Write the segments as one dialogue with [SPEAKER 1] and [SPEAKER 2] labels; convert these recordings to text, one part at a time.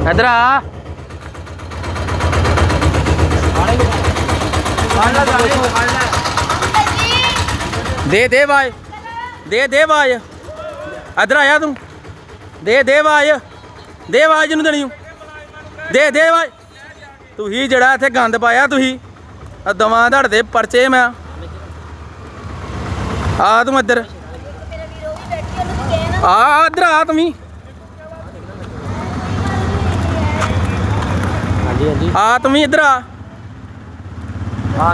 [SPEAKER 1] ਇਧਰ ਆ। ਦੇ ਦੇ ਬਾਜ। ਦੇ ਦੇ ਬਾਜ। ਇਧਰ ਆਇਆ ਤੂੰ। ਦੇ ਦੇ ਬਾਜ। ਦੇ ਬਾਜ ਨੂੰ ਦੇਣੀ ਦੇ ਦੇ ਬਾਜ। ਤੁਸੀਂ ਜਿਹੜਾ ਇੱਥੇ ਗੰਦ ਪਾਇਆ ਤੁਸੀਂ ਆ ਦਵਾਂ ਧੜ ਦੇ ਪਰਚੇ ਮੈਂ। ਆ ਤੂੰ ਇੱਧਰ। ਆ ਇੱਧਰ ਆ ਤੂੰ
[SPEAKER 2] ਹਾਂਜੀ ਹਾਂਜੀ।
[SPEAKER 1] ਆ ਤੂੰ ਵੀ ਇੱਧਰ ਆ।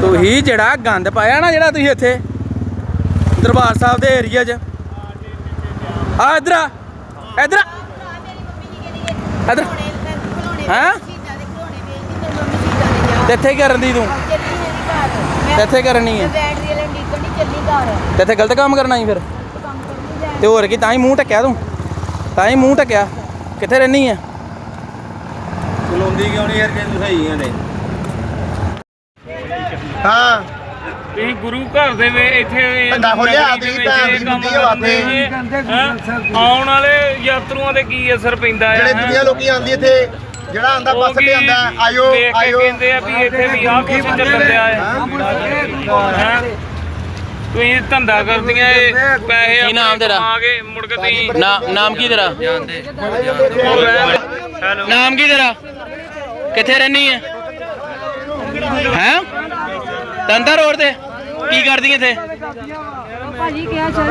[SPEAKER 1] ਤੂੰ ਜਿਹੜਾ ਗੰਦ ਪਾਇਆ ਨਾ ਜਿਹੜਾ ਤੁਸੀਂ ਇੱਥੇ ਦਰਬਾਰ ਸਾਹਿਬ ਦੇ ਏਰੀਆ 'ਚ। ਆ ਇੱਧਰ ਆ, ਇੱਧਰ ਇੱਧਰ। ਹੈਂ? ਇੱਥੇ ਕਰਨ ਦੀ ਤੂੰ? ਇੱਥੇ ਕਰਨੀ ਹੈ? ਤੇ ਇੱਥੇ ਗਲਤ ਕੰਮ ਕਰਨਾ ਹੀ ਫਿਰ? ਤੇ ਹੋਰ ਕੀ, ਤਾਂ ਹੀ ਮੂੰਹ ਟੱਕਿਆ ਤੂੰ। ਤਾਂ ਹੀ ਮੂੰਹ ਟੱਕਿਆ ਕਿੱਥੇ ਰਹਿਨੀ ਹੈ?
[SPEAKER 2] ਚਲਾਉਂਦੀ ਕਿਉਂ ਨਹੀਂ ਯਾਰ ਜੇ ਤੂੰ ਸਹੀ ਆ ਨੇ
[SPEAKER 3] ਹਾਂ।
[SPEAKER 4] ਤੁਸੀਂ ਗੁਰੂ ਘਰ ਦੇ ਵਿੱਚ ਇੱਥੇ
[SPEAKER 3] ਧੰਦਾ ਖੋਲਿਆ,
[SPEAKER 4] ਨਗਰੀ ਦੇ
[SPEAKER 3] ਤੁਸੀਂ
[SPEAKER 4] ਵਿੱਚ
[SPEAKER 3] ਭੈਣ
[SPEAKER 4] ਇਹ
[SPEAKER 3] ਦੀ
[SPEAKER 4] ਕੰਮ
[SPEAKER 3] ਬੁੱਧੀ ਆ
[SPEAKER 4] ਕਰਦੇ। ਹੈਂ? ਆਉਣ ਵਾਲੇ ਯਾਤਰੂਆਂ ਤੇ ਕੀ ਅਸਰ ਪੈਂਦਾ ਹੈ
[SPEAKER 3] ਜਿਹੜੇ ਦੁਨੀਆ ਲੋਕੀ ਆਂਦੀ ਇੱਥੇ ਜਿਹੜਾ ਆਂਦਾ ਬੱਸ ਤੇ ਆਂਦਾ ਆਇਓ
[SPEAKER 4] ਕੇ
[SPEAKER 3] ਆਇਓ।
[SPEAKER 4] ਕਹਿੰਦੇ ਆ ਵੀ ਇੱਥੇ ਵੀ ਆਹ ਕੁਛ ਚੱਲਣ ਦਿਆ ਹੈ? ਹੈਂ? ਤੁਸੀਂ ਧੰਦਾ ਕਰਦੀਆਂ ਇਹ ਪੈਸੇ
[SPEAKER 1] ਕੀ ਨਾਮ ਤੇਰਾ?
[SPEAKER 4] ਆ ਕੇ ਮੁੜ ਕੇ ਤੁਸੀਂ
[SPEAKER 1] ਨਾ ਨਾਮ ਕੀ ਤੇਰਾ?
[SPEAKER 4] ਹੈਲੋ।
[SPEAKER 1] ਨਾਮ ਕੀ ਤੇਰਾ? ਕਿੱਥੇ ਰਹਿਨੀ ਹੈ ਹੈ? ਤੰਦਾ ਰੋਡ ਤੇ? ਕੀ ਕਰਦੀ ਇੱਥੇ?
[SPEAKER 5] ਭਾਜੀ ਕਿਹਾ ਚੱਲ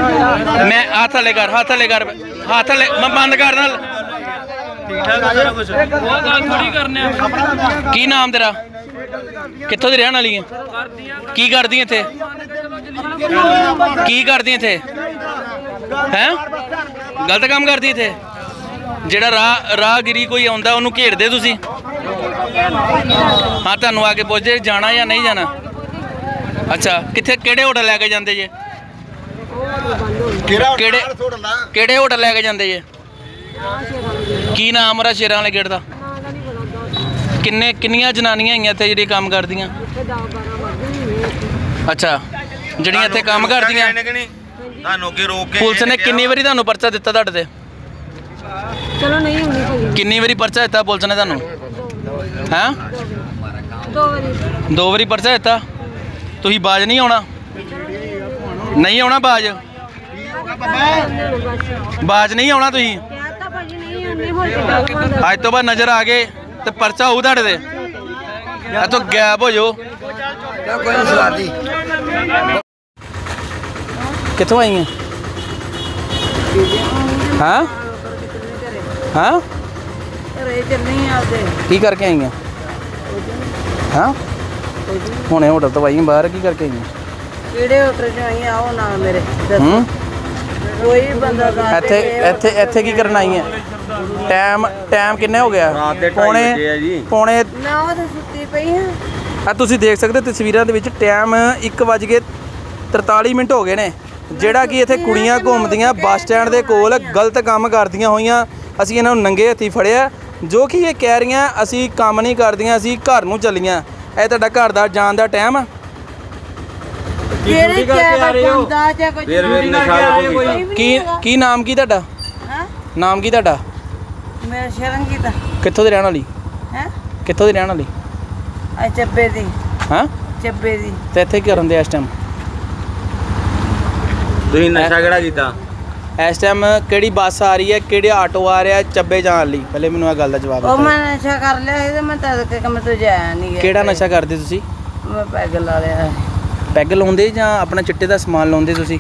[SPEAKER 5] ਜਾ
[SPEAKER 1] ਮੈਂ ਹੱਥ ਥੱਲੇ ਕਰ ਹੱਥ ਥੱਲੇ ਕਰ ਹੱਥ ਥੱਲੇ ਮੈਂ ਬੰਦ ਕਰ ਨਾਲ
[SPEAKER 4] ਉਹ ਗੱਲ ਥੋੜੀ ਕਰਨੇ ਆ
[SPEAKER 1] ਕੀ ਨਾਮ ਤੇਰਾ? ਕਿੱਥੋਂ ਦੀ ਰਹਿਣ ਵਾਲੀ ਹੈ ਕੀ ਕਰਦੀ ਇੱਥੇ? ਕੀ ਕਰਦੀ ਇੱਥੇ? ਹੈ? ਗਲਤ ਕੰਮ ਕਰਦੀ ਇੱਥੇ? ਜਿਹੜਾ ਰਾਹ ਰਾਹਗੀਰੀ ਕੋਈ ਆਉਂਦਾ ਉਹਨੂੰ ਘੇਰਦੇ ਤੁਸੀਂ? ਹਾਂ ਤੁਹਾਨੂੰ ਆ ਕੇ ਪੁੱਛਦੇ ਜਾਣਾ ਜਾਂ ਨਹੀਂ ਜਾਣਾ? ਅੱਛਾ ਕਿੱਥੇ ਕਿਹੜੇ ਹੋਟਲ ਲੈ ਕੇ ਜਾਂਦੇ ਜੇ?
[SPEAKER 3] ਕਿਹੜਾ
[SPEAKER 1] ਕਿਹੜੇ-
[SPEAKER 3] ਕਿਹੜੇ ਛੋੜਦਾ
[SPEAKER 1] ਕਿਹੜੇ ਹੋਟਲ ਲੈ ਕੇ ਜਾਂਦੇ ਜੇ? ਕੀ ਨਾਮ ਉਹਦਾ ਸ਼ੇਰਾਂ ਵਾਲੇ ਗੇਟ ਦਾ? ਕਿੰਨੇ ਕਿੰਨੀਆਂ ਜਨਾਨੀਆਂ ਹੈਗੀਆਂ ਇੱਥੇ ਜਿਹੜੀ ਕੰਮ ਕਰਦੀਆਂ? ਅੱਛਾ ਜਿਹੜੀਆਂ ਇੱਥੇ ਕੰਮ ਕਰਦੀਆਂ?
[SPEAKER 2] ਤੁਹਾਨੂੰ ਅੱਗੇ ਰੋਕ ਕੇ
[SPEAKER 1] ਪੁਲਿਸ ਨੇ ਕਿੰਨੀ ਵਾਰੀ ਤੁਹਾਨੂੰ ਪਰਚਾ ਦਿੱਤਾ ਤੁਹਾਡੇ ਤੇ?
[SPEAKER 5] ਚਲੋ ਨਹੀਂ ਹੋਣੀ
[SPEAKER 1] ਕਿੰਨੀ ਵਾਰੀ ਪਰਚਾ ਦਿੱਤਾ ਪੁਲਿਸ ਨੇ ਤੁਹਾਨੂੰ? ਹੈਂ?
[SPEAKER 5] ਦੋ ਵਾਰੀ।
[SPEAKER 1] ਦੋ ਵਾਰੀ ਪਰਚਾ ਦਿੱਤਾ? ਤੁਸੀਂ ਬਾਜ ਨਹੀਂ ਆਉਣਾ? ਨਹੀਂ ਆਉਣਾ ਬਾਜ? ਬਾਜ ਨਹੀਂ ਆਉਣਾ ਤੁਸੀਂ? ਅੱਜ ਤੋਂ ਬਾਅਦ ਨਜ਼ਰ ਆ ਗਏ ਤੇ ਪਰਚਾ ਹੋਊ ਤੁਹਾਡੇ ਤੇ। ਇੱਥੋਂ ਤੋਂ ਗਾਇਬ ਹੋ ਜਾਓ। ਕਿੱਥੋਂ ਆਈ ਹੈ ਹਾਂ? ਹਾਂ?
[SPEAKER 5] ਘਰੇ ਚੱਲਣੀ ਆ ਉਹਦੇ
[SPEAKER 1] ਕੀ ਕਰਕੇ ਆਈ ਹੈ? ਹੁਣੇ ਹੋਟਲ ਤੋਂ ਆਈ ਹੈ ਬਾਹਰ ਕੀ ਕਰਕੇ ਆਈ ਹੈ
[SPEAKER 5] ਕਿਹੜੇ ਹੋਟਲ ਚ ਆਈ ਆਓ ਨਾ ਮੇਰੇ
[SPEAKER 1] ਹੂੰ?
[SPEAKER 5] ਕੋਈ ਬੰਦਾ ਦੱਸ
[SPEAKER 1] ਇੱਥੇ ਇੱਥੇ ਇੱਥੇ ਕੀ ਕਰਨ ਆਈ ਹੈ ਟਾਈਮ ਟਾਈਮ ਕਿੰਨੇ ਹੋ ਗਿਆ?
[SPEAKER 2] ਰਾਤ ਦੇ ਢਾਈ ਵਜੇ ਆ ਜੀ।
[SPEAKER 1] ਪੌਣੇ
[SPEAKER 5] ਨਾ ਉਹ ਤਾਂ ਸੁੱਤੀ ਪਈ ਆ।
[SPEAKER 1] ਆ ਤੁਸੀਂ ਦੇਖ ਸਕਦੇ ਹੋ ਤਸਵੀਰਾਂ ਦੇ ਵਿੱਚ ਟਾਈਮ 1:43 ਮਿੰਟ ਹੋ ਗਏ ਨੇ। ਜਿਹੜਾ ਕਿ ਇੱਥੇ ਕੁੜੀਆਂ ਘੁੰਮਦੀਆਂ ਬੱਸ ਸਟੈਂਡ ਦੇ ਕੋਲ ਗਲਤ ਕੰਮ ਕਰਦੀਆਂ ਹੋਈਆਂ। ਅਸੀਂ ਇਹਨਾਂ ਨੂੰ ਨੰਗੇ ਹੱਥੀ ਫੜਿਆ ਜੋ ਕਿ ਇਹ ਕਹਿ ਰਹੀਆਂ ਅਸੀਂ ਕੰਮ ਨਹੀਂ ਕਰਦੀਆਂ ਅਸੀਂ ਘਰ ਨੂੰ ਚੱਲੀਆਂ। ਇਹ ਤੁਹਾਡਾ ਘਰ ਦਾ ਜਾਣ ਦਾ ਟਾਈਮ ਆ?
[SPEAKER 5] ਕਿਹੜੇ ਕਿਆ ਬੰਦਾ ਜਾਂ ਕੋਈ
[SPEAKER 2] ਫੇਰ ਵੀ ਨਸ਼ਾ ਕੋਈ।
[SPEAKER 1] ਕੀ ਕੀ ਨਾਮ ਕੀ ਤੁਹਾਡਾ?
[SPEAKER 5] ਹਾਂ?
[SPEAKER 1] ਨਾਮ ਕੀ ਤੁਹਾਡਾ?
[SPEAKER 5] ਮੈਂ ਸ਼ਰਨਜੀਤ।
[SPEAKER 1] ਕਿੱਥੋਂ ਦੇ ਰਹਿਣ ਵਾਲੀ?
[SPEAKER 5] ਹੈ?
[SPEAKER 1] ਕਿੱਥੋਂ ਦੀ ਰਹਿਣ ਵਾਲੀ?
[SPEAKER 5] ਆ ਚੱਬੇ ਦੀ।
[SPEAKER 1] ਹਾਂ?
[SPEAKER 5] ਚੱਬੇ ਦੀ।
[SPEAKER 1] ਤੇ ਇੱਥੇ ਕੀ ਕਰਨ ਦੇ ਇਸ ਟਾਈਮ
[SPEAKER 2] ਤੁਸੀਂ ਨਸ਼ਾ ਕਿਹੜਾ ਕੀਤਾ?
[SPEAKER 1] ਇਸ ਟਾਈਮ ਕਿਹੜੀ ਬੱਸ ਆ ਰਹੀ ਹੈ ਕਿਹੜੇ ਆਟੋ ਆ ਰਿਹਾ ਚੱਬੇ ਜਾਣ ਲਈ? ਪਹਿਲੇ ਮੈਨੂੰ ਇਹ ਗੱਲ ਦਾ ਜਵਾਬ
[SPEAKER 5] ਉਹ
[SPEAKER 1] ਦਿਓ
[SPEAKER 5] ਮੈਂ ਨਸ਼ਾ ਕਰ ਲਿਆ ਸੀ ਤੇ ਮੈਂ ਤਦ ਕੇ ਕੰਮ ਤੋਂ ਜਾਇਆ ਨਹੀਂ ਗਿਆ
[SPEAKER 1] ਕਿਹੜਾ ਨਸ਼ਾ ਕਰਦੇ ਤੁਸੀਂ?
[SPEAKER 5] ਮੈਂ ਪੈਗ ਲਾ ਲਿਆ।
[SPEAKER 1] ਪੈਗ ਲਾਉਂਦੇ ਜਾਂ ਆਪਣਾ ਚਿੱਟੇ ਦਾ ਸਮਾਨ ਲਾਉਂਦੇ ਤੁਸੀਂ?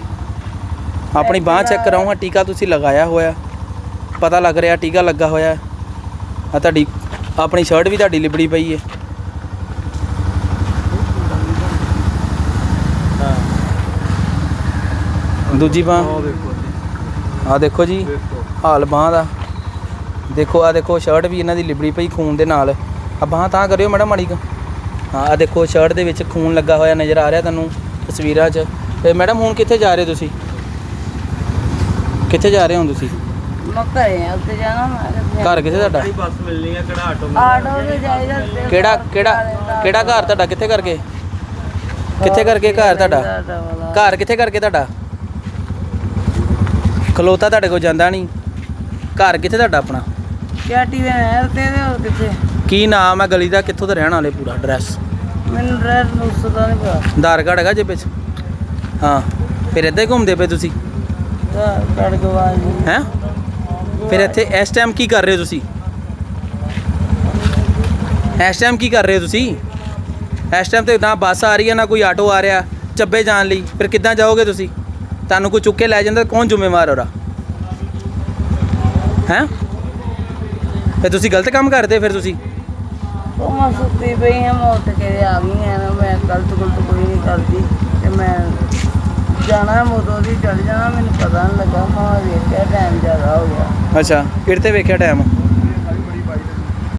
[SPEAKER 1] ਆਪਣੀ ਬਾਹ ਚੈੱਕ ਕਰਾਉਂ ਹਾਂ ਟੀਕਾ ਤੁਸੀਂ ਲਗਾਇਆ ਹੋਇਆ। ਪਤਾ ਲੱਗ ਰਿਹਾ ਟੀਕਾ ਲੱਗਾ ਹੋਇਆ। ਆ ਤੁਹਾਡੀ ਆਪਣੀ ਸ਼ਰਟ ਵੀ ਤੁਹਾਡੀ ਲਿਬੜੀ ਪਈ ਹੈ। ਦੂਜੀ ਬਾਹ। ਆ ਦੇਖੋ ਜੀ ਹਾਲ ਬਾਹ ਦਾ। ਦੇਖੋ ਆ ਦੇਖੋ ਸ਼ਰਟ ਵੀ ਇਹਨਾਂ ਦੀ ਲਿਬੜੀ ਪਈ ਖੂਨ ਦੇ ਨਾਲ। ਆ ਬਾਹ ਤਾਂ ਕਰਿਓ ਮੈਡਮ ਮਾੜੀ ਕੁ। ਹਾਂ ਆ ਦੇਖੋ ਸ਼ਰਟ ਦੇ ਵਿੱਚ ਖੂਨ ਲੱਗਾ ਹੋਇਆ ਨਜ਼ਰ ਆ ਰਿਹਾ ਤੁਹਾਨੂੰ ਤਸਵੀਰਾਂ 'ਚ। ਤੇ ਮੈਡਮ ਹੁਣ ਕਿੱਥੇ ਜਾ ਰਹੇ ਹੋ ਤੁਸੀਂ? ਕਿੱਥੇ ਜਾ ਰਹੇ ਹੋ ਤੁਸੀਂ?
[SPEAKER 5] ਮੈਂ ਘਰੇ ਆ ਉੱਤੇ ਜਾਣਾ ਮੈਂ
[SPEAKER 1] ਘਰ ਕਿੱਥੇ ਤੁਹਾਡਾ?
[SPEAKER 2] ਬੱਸ ਮਿਲਣੀ ਹੈ ਕਿਹੜਾ ਆਟੋ
[SPEAKER 5] ਆਟੋ ਤੇ ਜਾਈਦਾ ਤੇ
[SPEAKER 1] ਕਿਹੜਾ ਕਿਹੜਾ ਕਿਹੜਾ ਘਰ ਤੁਹਾਡਾ? ਕਿੱਥੇ ਕਰਕੇ? ਕਿੱਥੇ ਕਰਕੇ ਘਰ ਤੁਹਾਡਾ? ਘਰ ਕਿੱਥੇ ਕਰਕੇ ਤੁਹਾਡਾ? ਖਲੋਤਾ ਤੁਹਾਡੇ ਕੋਲ ਜਾਂਦਾ ਨਹੀਂ। ਘਰ ਕਿੱਥੇ ਤੁਹਾਡਾ ਆਪਣਾ?
[SPEAKER 5] ਕਿਆਟੀ ਵੇ ਨਹਿਰ ਤੇ ਤੇ ਹੋਰ ਕਿੱਥੇ?
[SPEAKER 1] ਕੀ ਨਾਮ ਹੈ ਗਲੀ ਦਾ? ਕਿੱਥੋਂ ਦਾ ਰਹਿਣ ਵਾਲੇ ਪੂਰਾ ਐਡਰੈਸ
[SPEAKER 5] ਮੈਨੂੰ ਡਰੈਸ ਨੂੰ ਸਦਾ ਨਹੀਂ ਪਤਾ
[SPEAKER 1] ਆਧਾਰ ਹੈਗਾ ਜੇਬੇ 'ਚ ਹਾਂ ਫਿਰ ਇੱਦਾਂ ਹੀ ਘੁੰਮਦੇ ਪਏ ਤੁਸੀਂ?
[SPEAKER 5] ਤਾਂ ਕੜ ਗਵਾਜ
[SPEAKER 1] ਹੈਂ? ਫਿਰ ਇੱਥੇ ਇਸ ਟਾਈਮ ਕੀ ਕਰ ਰਹੇ ਹੋ ਤੁਸੀਂ? ਇਸ ਟਾਈਮ ਕੀ ਕਰ ਰਹੇ ਹੋ ਤੁਸੀਂ? ਇਸ ਟਾਈਮ ਤੇ ਨਾ ਬੱਸ ਆ ਰਹੀ ਹੈ ਨਾ ਕੋਈ ਆਟੋ ਆ ਰਿਹਾ। ਚੱਬੇ ਜਾਣ ਲਈ। ਫਿਰ ਕਿੱਦਾਂ ਜਾਓਗੇ ਤੁਸੀਂ? ਤੁਹਾਨੂੰ ਕੋਈ ਚੁੱਕ ਕੇ ਲੈ ਜਾਂਦਾ ਕੌਣ ਜ਼ਿੰਮੇਵਾਰ ਹੋਰਾ ਹੈਂ? ਤੇ ਤੁਸੀਂ ਗਲਤ ਕੰਮ ਕਰਦੇ ਫਿਰ ਤੁਸੀਂ?
[SPEAKER 5] ਉਹ ਮੈਂ ਸੁੱਤੀ ਪਈ ਹਾਂ ਮੈਂ ਉੱਠ ਕੇ ਆ ਗਈ ਹਾਂ ਨਾ ਮੈਂ ਗਲਤ ਗੁਲਤ ਕੋਈ ਨਹੀਂ ਕਰਦੀ। ਤੇ ਮੈਂ ਜਾਣਾ ਮੋਦੋਂ ਦੀ ਚੜ ਜਾਣਾ ਮੈਨੂੰ ਪਤਾ ਨਹੀਂ ਲੱਗਾ ਮੈਂ ਵੇਖਿਆ ਟਾਈਮ ਜ਼ਿਆਦਾ ਹੋ ਗਿਆ।
[SPEAKER 1] ਅੱਛਾ ਕਿਹੜੇ ਵੇਖਿਆ ਟਾਈਮ